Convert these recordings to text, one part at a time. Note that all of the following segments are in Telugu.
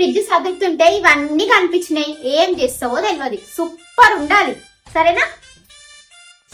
ఫ్రిడ్జ్ సదురుతుంటే ఇవన్నీ కనిపించినాయి. ఏం చేస్తావో తెలియదు సూపర్ ఉండాలి. సరేనా?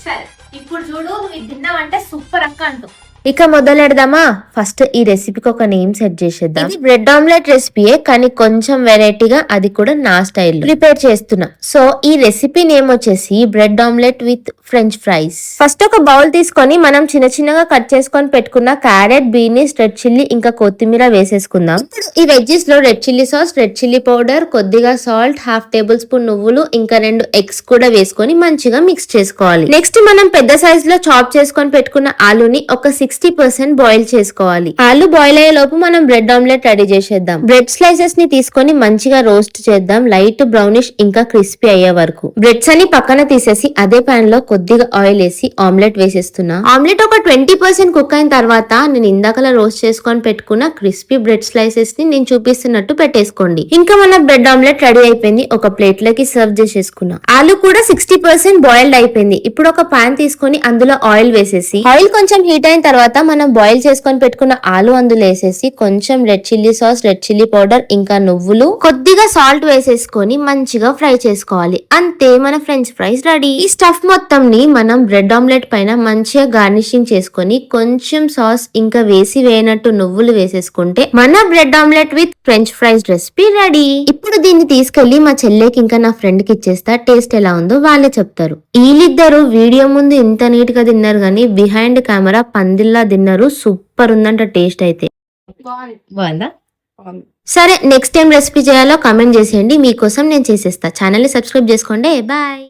సరే ఇప్పుడు చూడు నువ్వు తిన్నావంటే సూపర్ అక్క అంటూ ఇక మొదలెడదామా? ఫస్ట్ ఈ రెసిపీకి ఒక నేమ్ సెట్ చేసేద్దాం. ఇది బ్రెడ్ ఆమ్లెట్ రెసిపీయే కానీ కొంచెం వెరైటీగా అది కూడా నా స్టైల్ ప్రిపేర్ చేస్తున్నా. సో ఈ రెసిపీ నేమ్ వచ్చేసి bread omelette with French fries first ఒక బౌల్ తీసుకొని మనం చిన్న చిన్నగా కట్ చేసుకొని పెట్టుకున్న క్యారెట్ బీనీస్ రెడ్ చిల్లీ ఇంకా కొత్తిమీర వేసేసుకుందాం. ఈ వెజ్జెస్లో red chilli sauce red chilli powder కొద్దిగా సాల్ట్ హాఫ్ టేబుల్ స్పూన్ నువ్వులు ఇంకా రెండు ఎగ్స్ కూడా వేసుకొని మంచిగా మిక్స్ చేసుకోవాలి. నెక్స్ట్ మనం పెద్ద సైజ్లో చాప్ చేసుకొని పెట్టుకున్న ఆలుని ఒక సిక్స్టీ పర్సెంట్ బాయిల్ చేసుకోవాలి. ఆలు బాయిల్ అయ్యే లోపు మనం బ్రెడ్ ఆమ్లెట్ రెడీ చేసేద్దాం. బ్రెడ్ స్లైసెస్ని తీసుకొని మంచిగా రోస్ట్ చేద్దాం. లైట్ బ్రౌనిష్ ఇంకా క్రిస్పీ అయ్యే వరకు. బ్రెడ్స్ అని పక్కన తీసేసి అదే పాన్లో కొద్దిగా ఆయిల్ వేసి ఆమ్లెట్ వేసేస్తున్నా. ఆమ్లెట్ ఒక ట్వంటీ పర్సెంట్ కుక్ అయిన తర్వాత నేను ఇందాకలా రోస్ట్ చేసుకొని పెట్టుకున్న క్రిస్పీ బ్రెడ్ స్లైసెస్ని నేను చూపిస్తున్నట్టు పెట్టేసుకోండి. ఇంకా మన బ్రెడ్ ఆమ్లెట్ రెడీ అయిపోయింది. ఒక ప్లేట్లోకి సర్వ్ చేసేసుకున్నాం. ఆలు కూడా సిక్స్టీ పర్సెంట్ బాయిల్డ్ అయిపోయింది. ఇప్పుడు ఒక పాన్ తీసుకొని అందులో ఆయిల్ వేసేసి ఆయిల్ కొంచెం హీట్ అయిన తర్వాత తర్వాత మనం బాయిల్ చేసుకొని పెట్టుకున్న ఆలు అందులో వేసేసి కొంచెం red chilli sauce red chilli powder ఇంకా నువ్వులు కొద్దిగా సాల్ట్ వేసేసుకొని మంచిగా ఫ్రై చేసుకోవాలి. అంతే మన ఫ్రెంచ్ ఫ్రైస్ రెడీ ఈ స్టఫ్ మొత్తం ని మనం బ్రెడ్ ఆమ్లెట్ పైన మంచిగా గార్నిషింగ్ చేసుకొని కొంచెం సాస్ ఇంకా వేసి వేయనట్టు నువ్వులు వేసేసుకుంటే మన bread omelette with French fries recipe ready ఇప్పుడు దీన్ని తీసుకెళ్ళి మా చెల్లెకి ఇంకా నా ఫ్రెండ్కి ఇచ్చేస్తా. టేస్ట్ ఎలా ఉందో వాళ్ళే చెప్తారు. వీళ్ళిద్దరు వీడియో ముందు ఇంత నీట్గా తిన్నారు కానీ బిహైండ్ కెమెరా పందిల్లా తిన్నారు. సూపర్ ఉందంట టేస్ట్ అయితే. బాగుందా? సరే నెక్స్ట్ టైం రెసిపీ చేయాలో కామెంట్ చేసేయండి. మీకోసం నేను చేసేస్తా. ఛానల్ని సబ్స్క్రైబ్ చేసుకోండి. బాయ్.